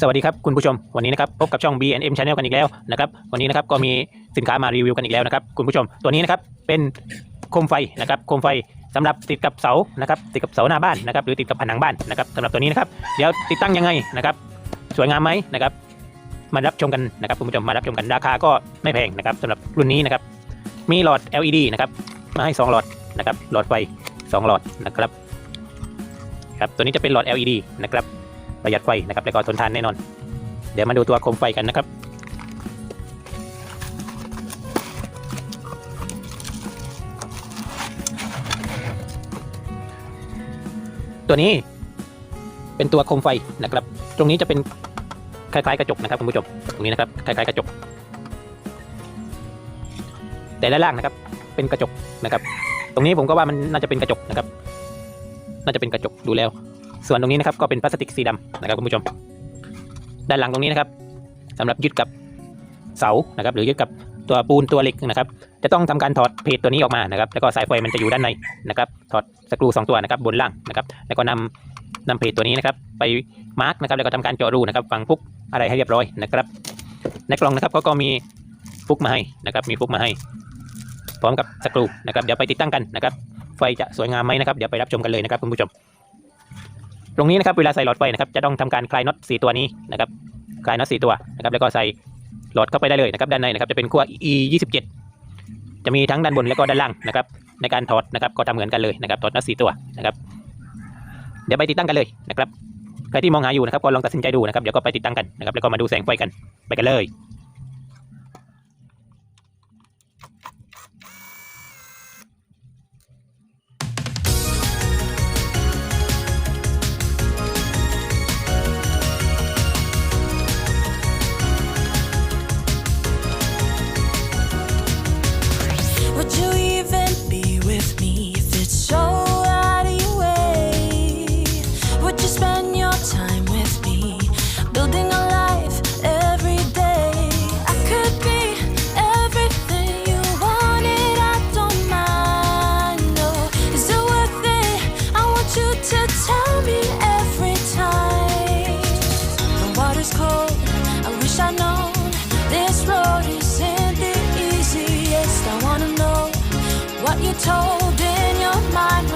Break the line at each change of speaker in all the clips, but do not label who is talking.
สวัสดีครับคุณผู้ชมวันนี้นะครับพบกับช่อง B&M Channel กันอีกแล้วนะครับวันนี้นะครับก็มีสินค้ามารีวิวกันอีกแล้วนะครับคุณผู้ชมตัวนี้นะครับเป็นโคมไฟนะครับโคมไฟสำหรับติดกับเสานะครับติดกับเสาหน้าบ้านนะครับหรือติดกับผนังบ้านนะครับสำหรับตัวนี้นะครับเดี๋ยวติดตั้งยังไงนะครับสวยงามไหมนะครับมารับชมกันนะครับคุณผู้ชมมารับชมกันราคาก็ไม่แพงนะครับสำหรับรุ่นนี้นะครับมีหลอด LED นะครับมาให้ 2 หลอดนะครับหลอดไฟ 2 หลอดนะครับครับตัวนี้จะเป็นหลอด LED นะครับ ประหยัดไฟนะครับและก็ทนทานแน่นอน เดี๋ยวมาดูตัวโคมไฟกันนะครับตัวนี้เป็นตัวโคมไฟนะครับ ตรงนี้จะเป็นคล้ายๆกระจกนะครับคุณผู้ชม ตรงนี้นะครับคล้ายๆกระจก แต่ด้านล่างนะครับ เป็นกระจกนะครับ ตรงนี้ผมก็ว่ามันน่าจะเป็นกระจกนะครับ น่าจะเป็นกระจกดูแล้ว ส่วนตรงนี้นะครับก็เป็นพลาสติกสีดำนะครับคุณผู้ชม ด้านหลังตรงนี้นะครับสำหรับยึดกับเสานะครับ หรือยึดกับตัวปูนตัวเหล็กนะครับ จะต้องทำการถอดเพจตัวนี้ออกมานะครับ แล้วก็สายไฟมันจะอยู่ด้านในนะครับ ถอดสกรูสองตัวนะครับบนล่างนะครับ แล้วก็นำนำเพจตัวนี้นะครับ ไปมาร์กนะครับ แล้วก็ทำการเจาะรูนะครับฝังพุกอะไรให้เรียบร้อยนะครับ ในกล่องนะครับเขาก็มีพุกมาให้นะครับ มีพุกมาให้ พร้อมกับสกรูนะครับ เดี๋ยวไปติดตั้งกันนะครับ ไฟจะสวยงามไหมนะครับ เดี๋ยวไปรับชมกันเลยนะครับคุณผู้ชม ตรงนี้นะครับเวลาใส่หลอดไฟนะครับจะต้องทำการคลายน็อต4ตัวนี้นะครับคลายน็อต4ตัวนะครับแล้วก็ใส่หลอดเข้าไปได้เลยนะครับด้านในนะครับจะเป็นขั้ว e 2 7จะมีทั้งด้านบนและก็ด้านล่างนะครับในการถอดนะครับก็ทำเหมือนกันเลยนะครับถอดน็อต4ตัวนะครับเดี๋ยวไปติดตั้งกันเลยนะครับใครที่มองหาอยู่นะครับก็ลองตัดสินใจดูนะครับเดี๋ยวก็ไปติดตั้งกันนะครับแล้วก็มาดูแสงไฟกันไปกันเลย
told in your mind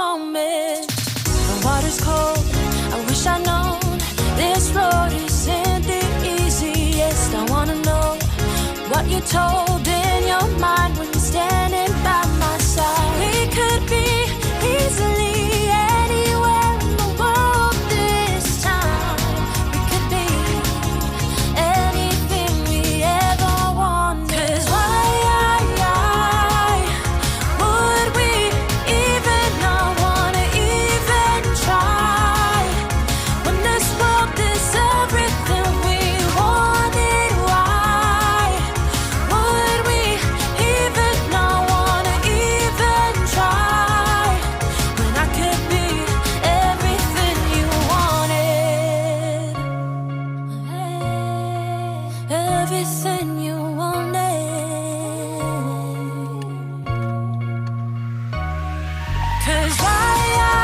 moment. The water's cold. I wish I known this road isn't the easiest. I wanna know what you told in your mind Cause why I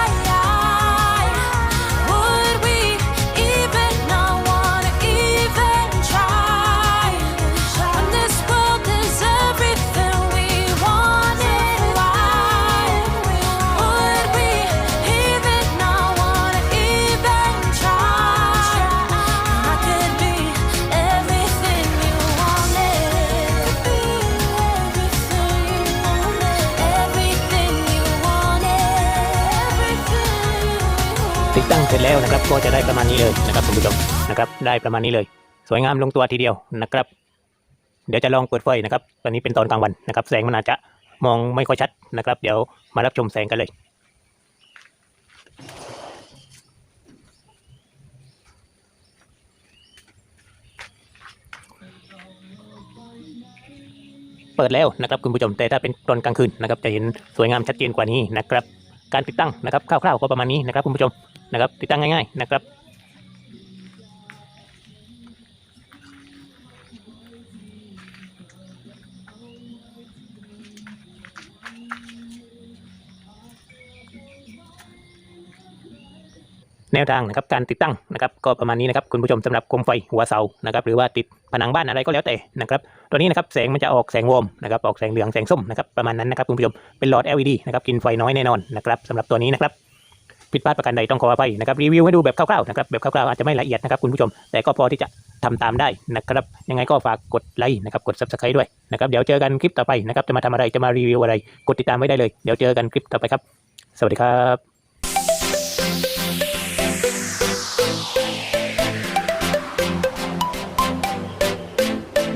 ำ
เสร็จแล้วนะครับ ก็จะได้ประมาณนี้เลยนะครับคุณผู้ชมนะครับ ได้ประมาณนี้เลย สวยงามลงตัวทีเดียวนะครับ เดี๋ยวจะลองเปิดไฟนะครับ ตอนนี้เป็นตอนกลางวันนะครับ แสงมันอาจจะมองไม่ค่อยชัดนะครับ เดี๋ยวมารับชมแสงกันเลยเปิดแล้วนะครับคุณผู้ชมแต่ถ้าเป็นตอนกลางคืนนะครับจะเห็นสวยงามชัดเจนกว่านี้นะครับ การติดตั้งนะครับคร่าวๆก็ประมาณนี้นะครับคุณผู้ชม นะครับ ติดตั้งง่ายๆนะครับแนวทางนะครับการติดตั้งนะครับก็ประมาณนี้นะครับคุณผู้ชมสำหรับโคมไฟหัวเสานะครับหรือว่าติดผนังบ้านอะไรก็แล้วแต่นะครับตัวนี้นะครับแสงมันจะออกแสงวอมนะครับออกแสงเหลืองแสงส้มนะครับประมาณนั้นนะครับคุณผู้ชมเป็นหลอด LED นะครับกินไฟน้อยแน่นอนนะครับสำหรับตัวนี้นะครับ ผิดพลาดประการใดต้องขออภัยนะครับรีวิวให้ดูแบบคร่าวๆนะครับแบบคร่าวๆอาจจะไม่ละเอียดนะครับคุณผู้ชม แต่ก็พอที่จะทำตามได้นะครับ ยังไงก็ฝากกดไลค์นะครับกดซับสไครต์ด้วยนะครับเดี๋ยวเจอกันคลิปต่อไปนะครับจะมาทำอะไรจะมารีวิวอะไร กดติดตามไว้ได้เลย เดี๋ยวเจอกันคลิปต่อไปครับ สวัสดีครับ